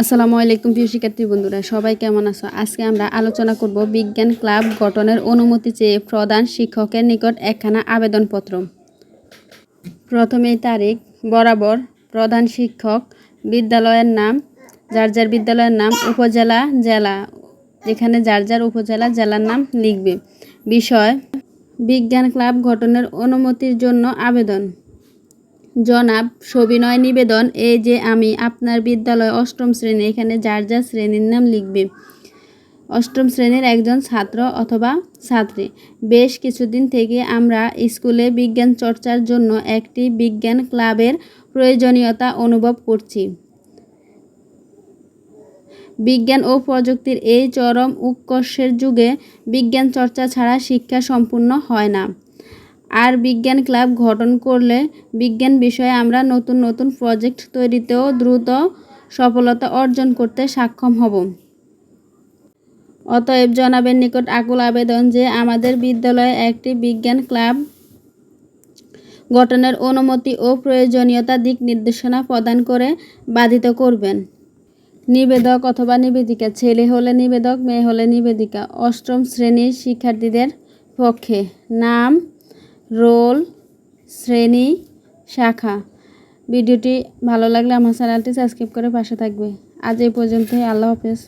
আসসালামু আলাইকুম প্রিয় শিক্ষার্থী বন্ধুরা, সবাই কেমন আছো? আজকে আমরা আলোচনা করব বিজ্ঞান ক্লাব গঠনের অনুমতি চেয়ে প্রধান শিক্ষকের নিকট একখানা আবেদনপত্র। প্রথমেই তারিখ, বরাবর প্রধান শিক্ষক বিদ্যালয়ের নাম, যার যার বিদ্যালয়ের নাম উপজেলা, জেলা, যেখানে যার যার উপজেলা, জেলার নাম লিখবে। বিষয়, বিজ্ঞান ক্লাব গঠনের অনুমতির জন্য আবেদন। জনাব, সবিনয় নিবেদন এই যে আমি আপনার বিদ্যালয় অষ্টম শ্রেণি, এখানে যার যার শ্রেণির নাম লিখবে। অষ্টম শ্রেণির একজন ছাত্র অথবা ছাত্রী। বেশ কিছুদিন থেকে আমরা স্কুলে বিজ্ঞান চর্চার জন্য একটি বিজ্ঞান ক্লাবের প্রয়োজনীয়তা অনুভব করছি। বিজ্ঞান ও প্রযুক্তির এই চরম উৎকর্ষের যুগে বিজ্ঞান চর্চা ছাড়া শিক্ষা সম্পূর্ণ হয় না। আর বিজ্ঞান ক্লাব গঠন করলে বিজ্ঞান বিষয়ে আমরা নতুন নতুন প্রজেক্ট তৈরিতেও দ্রুত সফলতা অর্জন করতে সক্ষম হব। অতএব জনাবের নিকট আকুল আবেদন যে আমাদের বিদ্যালয়ে একটি বিজ্ঞান ক্লাব গঠনের অনুমতি ও প্রয়োজনীয়তা দিক নির্দেশনা প্রদান করে বাধিত করবেন। নিবেদক অথবা নিবেদিকা, ছেলে হলে নিবেদক, মেয়ে হলে নিবেদিকা, অষ্টম শ্রেণির শিক্ষার্থীদের পক্ষে। নাম রোল, শ্রেণি, শাখা। ভিডিওটি ভালো লাগলে আমার চ্যানেলটি সাবস্ক্রাইব করে পাশে থাকবে। আজ এই পর্যন্তই, আল্লাহ হাফেজ।